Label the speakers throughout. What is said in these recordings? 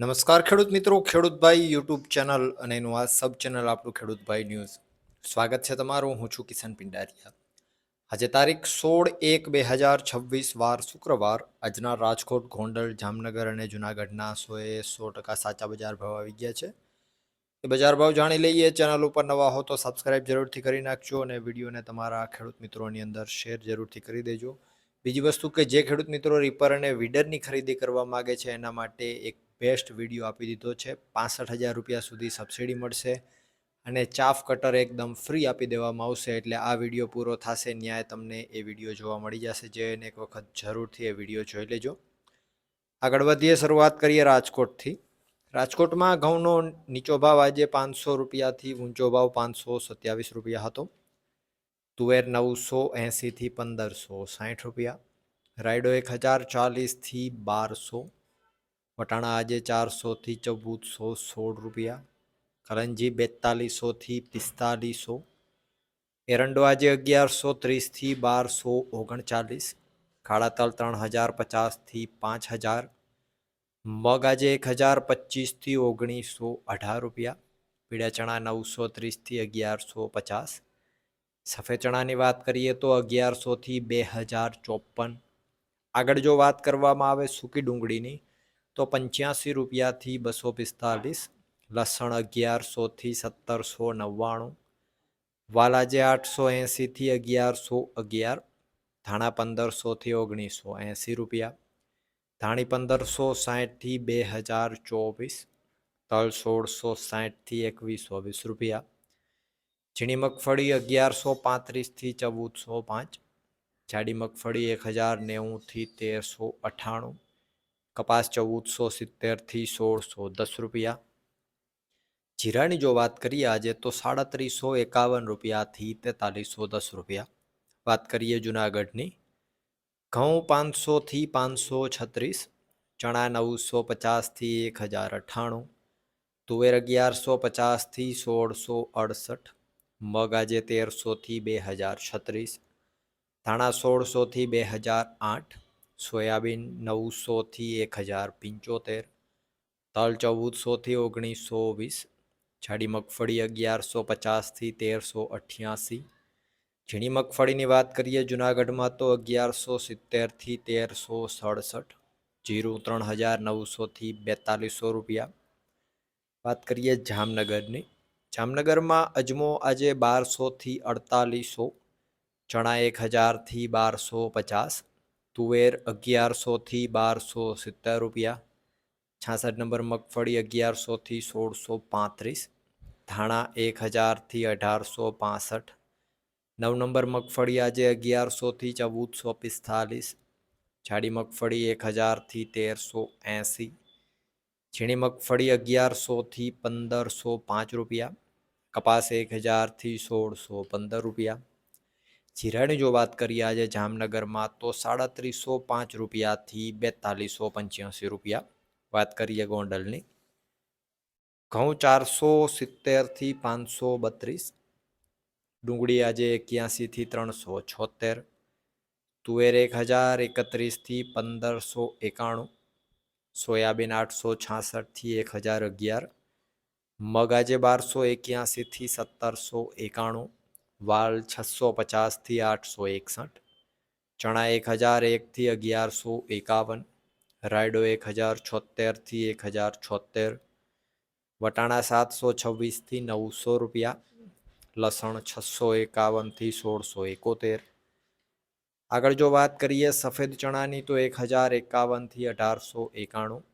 Speaker 1: નમસ્કાર ખેડૂત મિત્રો ખેડૂતભાઈ યુટ્યુબ ચેનલ અને એનું આ સબ ચેનલ આપણું ખેડૂતભાઈ ન્યૂઝ સ્વાગત છે તમારું, હું છું કિશન પિંડારિયા. આજે તારીખ સોળ એક બે હજાર છવ્વીસ, વાર શુક્રવાર. આજના રાજકોટ, ગોંડલ, જામનગર અને જુનાગઢના સોએ સો ટકા સાચા બજાર ભાવ આવી ગયા છે. એ બજાર ભાવ જાણી લઈએ. ચેનલ ઉપર નવા હો તો સબસ્ક્રાઇબ જરૂરથી કરી નાખજો અને વિડીયોને તમારા ખેડૂત મિત્રોની અંદર શેર જરૂરથી કરી દેજો. બીજી વસ્તુ કે જે ખેડૂત મિત્રો રીપર અને વીડરની ખરીદી કરવા માગે છે, એના માટે એક બેસ્ટ વીડિયો આપી દીધો છે. પાસઠ હજાર રૂપિયા સુધી સબસિડી મળશે અને ચાફ કટર એકદમ ફ્રી આપી દેવામાં આવશે એટલે આ વીડિયો પૂરો થશે. ન્યાય તમને એ વીડિયો જોવા મળી જશે. જે એને એક વખત જરૂરથી એ વીડિયો જોઈ લેજો. આગળ વધીએ શરૂઆત કરીએ રાજકોટથી. રાજકોટમાં ઘઉંનો નીચો ભાવ આજે પાંચસો રૂપિયાથી ઊંચો ભાવ પાંચસો સત્યાવીસ રૂપિયા હતો. તુવેર નવસો એંસીથી પંદરસો સાઠ રૂપિયા. રાયડો એક હજાર ચાલીસથી બારસો. વટાણા આજે ચારસોથી ચૌદસો સોળ રૂપિયા. કરંજી બેતાલીસોથી પિસ્તાલીસો. એરંડો આજે અગિયારસો ત્રીસથી બારસો ઓગણચાલીસ. કાળા તલ ત્રણ હજાર પચાસથી પાંચ હજાર. મગ આજે એક હજાર પચીસથી ઓગણીસો અઢાર રૂપિયા. પીળા ચણા નવસો ત્રીસથી અગિયારસો પચાસ. સફેદ ચણાની વાત કરીએ તો અગિયારસોથી બે હજાર ચોપન. આગળ જો વાત કરવામાં આવે સૂકી ડુંગળીની તો પંચ્યાસી રૂપિયાથી બસો પિસ્તાલીસ, લસણ અગિયારસોથી સત્તરસો નવ્વાણું, વાલાજે આઠસો એંસીથી અગિયારસો અગિયાર, ધાણા પંદરસોથી ઓગણીસો એંસી રૂપિયા, ધાણી પંદરસો સાઠથી બે હજાર ચોવીસ, તલ સોળસો સાઠથી એકવીસો વીસ રૂપિયા, ઝીણી મગફળી અગિયારસો પાંત્રીસથી ચૌદસો પાંચ, જાડી મગફળી એક હજાર નેવુંથી તેરસો અઠ્ઠાણું કપાસ ચૌદસો સિત્તેરથી સોળસો દસ રૂપિયા. જીરાની જો વાત કરીએ આજે તો સાડત્રીસો એકાવન રૂપિયાથી તેતાલીસો દસ રૂપિયા. વાત કરીએ જુનાગઢની. ઘઉં પાંચસોથી પાંચસો છત્રીસ, ચણા નવસો પચાસથી એક હજાર અઠ્ઠાણું, તુવેર અગિયારસો પચાસથી સોળસો અડસઠ, મગ આજે તેરસોથી બે હજાર છત્રીસ, ધાણા સોળસોથી બે હજાર આઠ સોયાબીન નવસોથી એક હજાર પંચોતેર, તલ ચૌદસોથી ઓગણીસો વીસ, જાડી મગફળી અગિયારસો પચાસથી તેરસો અઠ્યાસી. ઝીણી મગફળીની વાત કરીએ, જુનાગઢમાં તો અગિયારસો સિત્તેરથી તેરસો સડસઠ, જીરું ત્રણ હજાર નવસોથી બેતાલીસો રૂપિયા. વાત કરીએ જામનગરની. જામનગરમાં અજમો આજે બારસોથી અડતાલીસો, ચણા એક હજારથી બારસો પચાસ તુવેર અગિયારસોથી બારસો સિત્તેર રૂપિયા. છાસઠ નંબર મગફળી અગિયારસોથી સોળસો પાંત્રીસ. ધાણા એક હજારથી અઢારસો પાસઠ. નવ નંબર મગફળી આજે અગિયારસોથી ચૌદસો પિસ્તાલીસ. જાડી મગફળી એક હજારથી તેરસો એંસી. ઝીણી મગફળી અગિયારસોથી પંદરસો પાંચ રૂપિયા. કપાસ એક હજારથી સોળસો પંદર રૂપિયા. જીરાની જો વાત કરીએ આજે જામનગરમાં, તો સાડત્રીસો પાંચ રૂપિયાથી બેતાલીસો પંચ્યાસી રૂપિયા વાત કરીએ ગોંડલની. ઘઉં ચારસો સિત્તેરથી પાંચસો બત્રીસ ડુંગળી આજે એક્યાસીથી ત્રણસો છોતેર તુવેર એક હજાર એકત્રીસથી પંદરસો એકાણું સોયાબીન આઠસો છાસઠથી એક હજાર અગિયાર મગ આજે બારસો એક્યાસીથી સત્તરસો એકાણું વાલ છસો પચાસથી આઠસો એકસઠ ચણા એક હજાર એકથી અગિયારસો એકાવન રાયડો એક હજાર છોતેરથી એક હજાર છોતેર વટાણા સાતસો છવ્વીસથી નવસો રૂપિયા લસણ છસો એકાવનથી સોળસો એકોતેર આગળ જો વાત કરીએ સફેદ ચણાની તો એક હજાર એકાવનથી અઢારસો એકાણું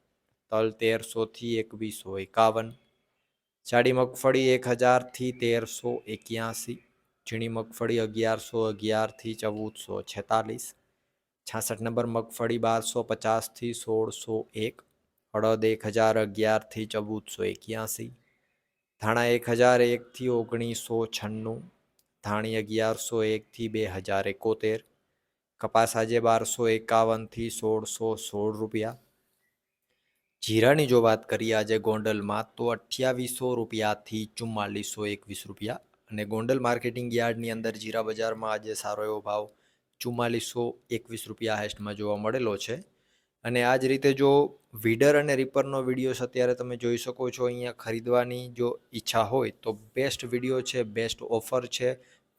Speaker 1: તલ તેરસોથી એકવીસો એકાવન જાડી મગફળી એક હજારથી તેરસો એક્યાસી ઝીણી મગફળી અગિયારસો અગિયારથી ચૌદસો છેતાલીસ. છાસઠ નંબર મગફળી બારસો પચાસથી સોળસો એક. અડદ એક હજાર અગિયારથી ચૌદસો એક્યાસી. ધાણા એક હજાર એકથી ઓગણીસો છન્નું. ધાણી અગિયારસો એકથી બે હજાર એકોતેર. કપાસ આજે બારસો એકાવનથી સોળસો સોળ રૂપિયા. જીરાની જો વાત કરીએ આજે ગોંડલમાં તો અઠ્યાવીસો રૂપિયાથી ચુમ્માલીસો એકવીસ રૂપિયા. અને ગોંડલ માર્કેટિંગ યાર્ડની અંદર જીરા બજારમાં આજે સારો એવો ભાવ ચુમ્માલીસો એકવીસ રૂપિયા હેસ્ટમાં જોવા મળેલો છે. અને આ જ રીતે જો વીડર અને રીપરનો વિડીયોસ અત્યારે તમે જોઈ શકો છો અહીંયા ખરીદવાની જો ઈચ્છા હોય તો બેસ્ટ વીડિયો છે બેસ્ટ ઓફર છે,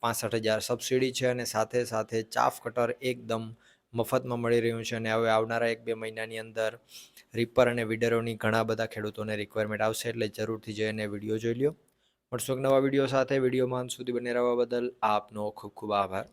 Speaker 1: પાસઠ હજાર સબસિડી છે અને સાથે સાથે ચાફ કટર એકદમ મફતમાં મળી રહ્યું છે. અને હવે આવનારા એક બે મહિનાની અંદર રીપર અને વિડરોની ઘણા બધા ખેડૂતોને રિક્વાયરમેન્ટ આવશે એટલે જરૂરથી જઈને વીડિયો જોઈ લ્યો. મળશું એક નવા વીડિયો સાથે. વિડીયોમાં અંત સુધી બને રહેવા બદલ આપનો ખૂબ ખૂબ આભાર.